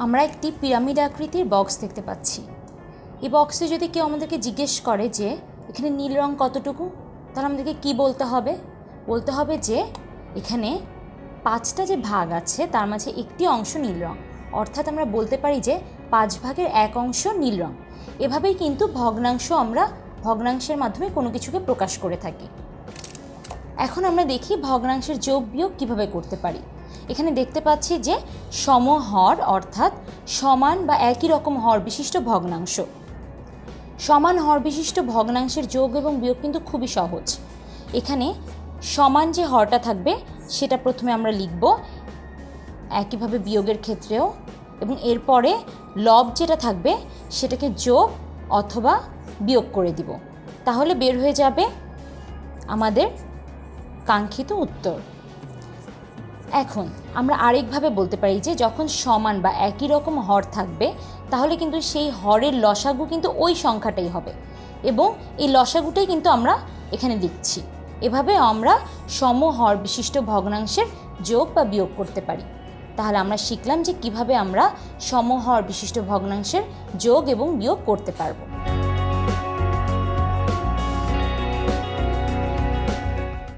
আমরা একটি পিরামিড আকৃতির বক্স দেখতে পাচ্ছি। এই বক্সে যদি কেউ আমাদেরকে জিজ্ঞেস করে যে, এখানে নীল রং কতটুকু? তাহলে আমাদেরকে কি বলতে হবে? বলতে হবে যে, এখানে পাঁচটা যে ভাগ আছে, তার মাঝে একটি অংশ নীল রং। অর্থাৎ আমরা বলতে পারি যে, পাঁচ ভাগের এক অংশ নীল রং। এভাবেই কিন্তু ভগ্নাংশ আমরা ভগ্নাংশের মাধ্যমে কোনো কিছুকে প্রকাশ করে থাকি। এখন আমরা দেখি ভগ্নাংশের যোগ বিয়োগ কীভাবে করতে পারি। এখানে দেখতে পাচ্ছি যে সমহর অর্থাৎ সমান বা একই রকম হর বিশিষ্ট ভগ্নাংশ। সমান হর বিশিষ্ট ভগ্নাংশের যোগ এবং বিয়োগ কিন্তু খুবই সহজ। এখানে সমান যে হরটা থাকবে, সেটা প্রথমে আমরা লিখব একইভাবে বিয়োগের ক্ষেত্রেও এবং এরপরে লব যেটা থাকবে, সেটাকে যোগ অথবা বিয়োগ করে দিব। তাহলে বের হয়ে যাবে আমাদের কাঙ্ক্ষিত উত্তর। এখন আমরা আরেকভাবে বলতে পারি যে যখন সমান বা একই রকম হর থাকবে, তাহলে কিন্তু সেই হরের লসাগু কিন্তু ওই সংখ্যাটাই হবে এবং এই লসাগুটাই কিন্তু আমরা এখানে লিখছি। এভাবে আমরা সমহর বিশিষ্ট ভগ্নাংশের যোগ বা বিয়োগ করতে পারি। তাহলে আমরা শিখলাম যে কীভাবে আমরা সমহর বিশিষ্ট ভগ্নাংশের যোগ এবং বিয়োগ করতে পারব।